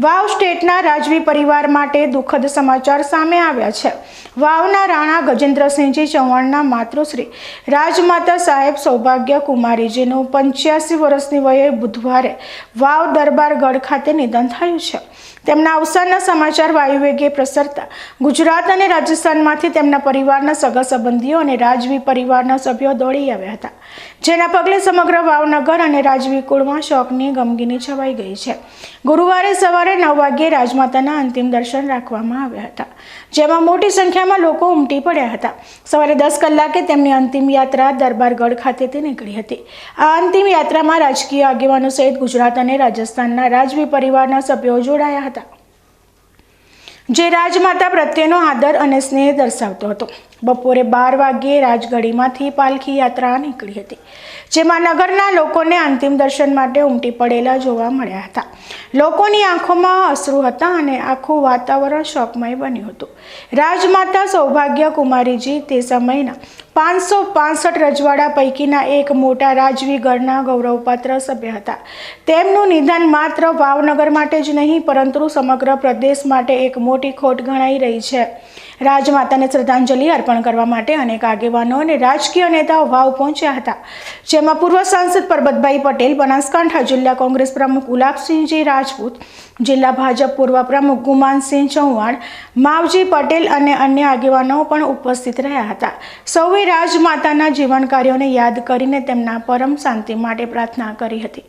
વાવ સ્ટેટના રાજવી પરિવાર માટે દુઃખદ સમાચાર સામે આવ્યા છે. વાવના રાણા ગજેન્દ્રસિંહજી ચૌહાણના માતૃશ્રી રાજમાતા સાહેબ સૌભાગ્ય કુમારીજીનું પંચ્યાસી વર્ષની વયે બુધવારે વાવ દરબારગઢ ખાતે નિધન થયું છે. તેમના અવસાનના સમાચાર વાયુવેગે પ્રસરતા ગુજરાત અને રાજસ્થાનમાંથી તેમના પરિવારના સગા સંબંધીઓ અને રાજવી પરિવારના સભ્યો દોડી આવ્યા હતા. જેના પગલે સમગ્ર વાવનગર અને રાજવી કુળમાં શોકની ગમગીની છવાઈ ગઈ છે. ગુરુવારે સવારે નવ વાગ્યે રાજમાતાના અંતિમ દર્શન રાખવામાં આવ્યા હતા, જેમાં મોટી સંખ્યામાં લોકો ઉમટી પડ્યા હતા. સવારે દસ કલાકે તેમની અંતિમ યાત્રા દરબારગઢ ખાતેથી નીકળી હતી. આ અંતિમ યાત્રામાં રાજકીય આગેવાનો સહિત ગુજરાત અને રાજસ્થાનના રાજવી પરિવારના સભ્યો જોડાયા હતા, જે રાજમાતા પ્રત્યેનો આદર અને સ્નેહ દર્શાવતો હતો. બપોરે બાર વાગ્યે રાજગઢીમાંથી પાલખી યાત્રા નીકળી હતી, જેમાં નગરના લોકોને અંતિમ દર્શન માટે ઉમટી પડેલા જોવા મળ્યા હતા. લોકોની આંખોમાં અશ્રુ હતા અને આખું વાતાવરણ શોકમય બન્યું હતું. રાજમાતા સૌભાગ્ય કુમારીજી તે સમયના પાંચસો પાસઠ રજવાડા પૈકીના એક મોટા રાજવી ઘરના ગૌરવપાત્ર સભ્ય હતા. તેમનું નિધન માત્ર ભાવનગર માટે જ નહીં, પરંતુ સમગ્ર પ્રદેશ માટે એક મોટી ખોટ ગણાઈ રહી છે. રાજમાતાને શ્રદ્ધાંજલિ અર્પણ કરવા માટે અનેક આગેવાનો અને રાજકીય નેતાઓ વાવ પહોંચ્યા હતા, જેમાં પૂર્વ સાંસદ પરબતભાઈ પટેલ, બનાસકાંઠા જિલ્લા કોંગ્રેસ પ્રમુખ ગુલાબસિંહજી રાજપૂત, જિલ્લા ભાજપ પૂર્વ પ્રમુખ ગુમાનસિંહ ચૌહાણ, માવજી પટેલ અને અન્ય આગેવાનો પણ ઉપસ્થિત રહ્યા હતા. સૌએ રાજમાતાના જીવન કાર્યોને યાદ કરીને તેમના પરમ શાંતિ માટે પ્રાર્થના કરી હતી.